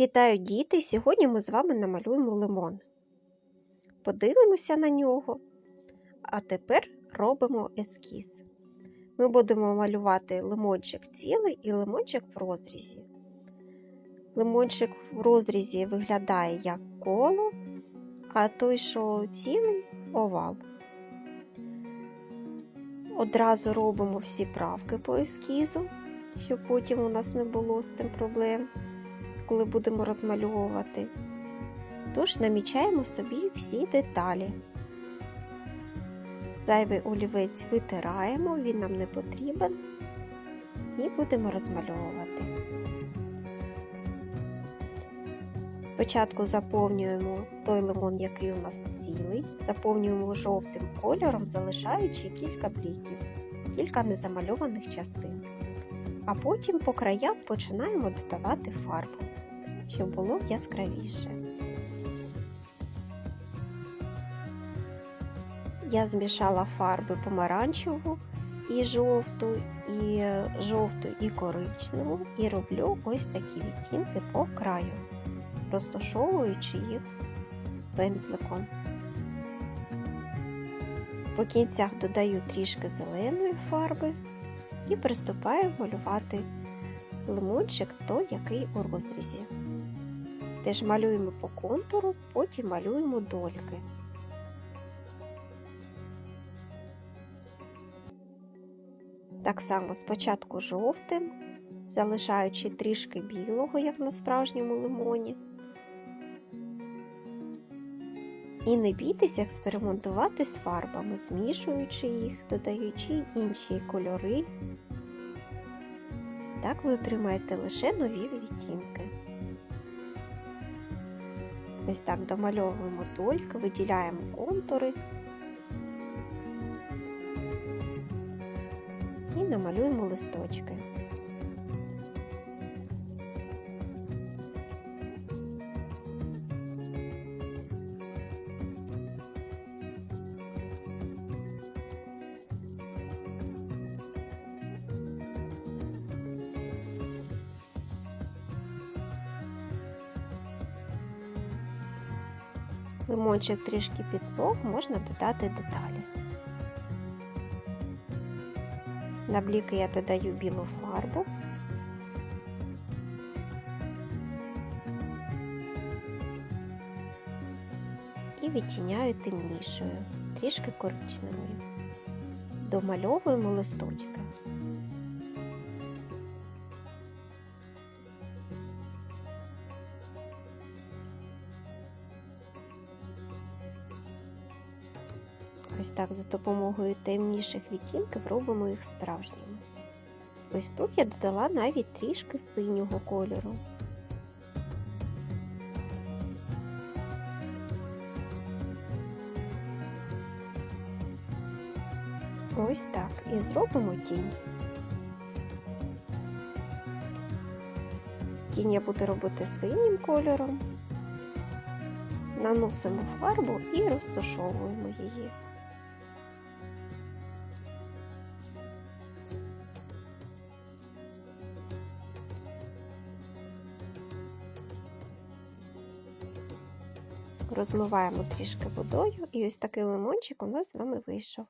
Вітаю діти! Сьогодні ми з вами намалюємо лимон. Подивимося на нього. А тепер робимо ескіз. Ми будемо малювати лимончик цілий і лимончик в розрізі. Лимончик в розрізі виглядає як коло, а той, що цілий овал. Одразу робимо всі правки по ескізу, щоб потім у нас не було з цим проблем коли будемо розмальовувати. Тож намічаємо собі всі деталі. Зайвий олівець витираємо, він нам не потрібен, і будемо розмальовувати. Спочатку заповнюємо той лимон, який у нас цілий, заповнюємо жовтим кольором, залишаючи кілька бліків, кілька незамальованих частин. А потім по краям починаємо додавати фарбу щоб було яскравіше. Я змішала фарби помаранчеву і жовту, і жовту і коричневу, і роблю ось такі відтінки по краю, розташовуючи їх пензликом. По кінцях додаю трішки зеленої фарби і приступаю малювати лимончик той, який у розрізі. Теж малюємо по контуру, потім малюємо дольки. Так само спочатку жовтим, залишаючи трішки білого, як на справжньому лимоні. І не бійтеся експериментувати з фарбами, змішуючи їх, додаючи інші кольори. Так ви отримаєте лише нові відтінки. Ось так домальовуємо дольки, виділяємо контури і намалюємо листочки. Лимончик трішки підсох, можна додати деталі. На бліки я додаю білу фарбу. І відтіняю темнішою, трішки коричневою. Домальовуємо листочки. Ось так за допомогою темніших відтінків робимо їх справжніми. Ось тут я додала навіть трішки синього кольору. Ось так. І зробимо тінь. Тінь я буду робити синім кольором, наносимо фарбу і розташовуємо її. Розмиваємо трішки водою, і ось такий лимончик у нас з вами вийшов.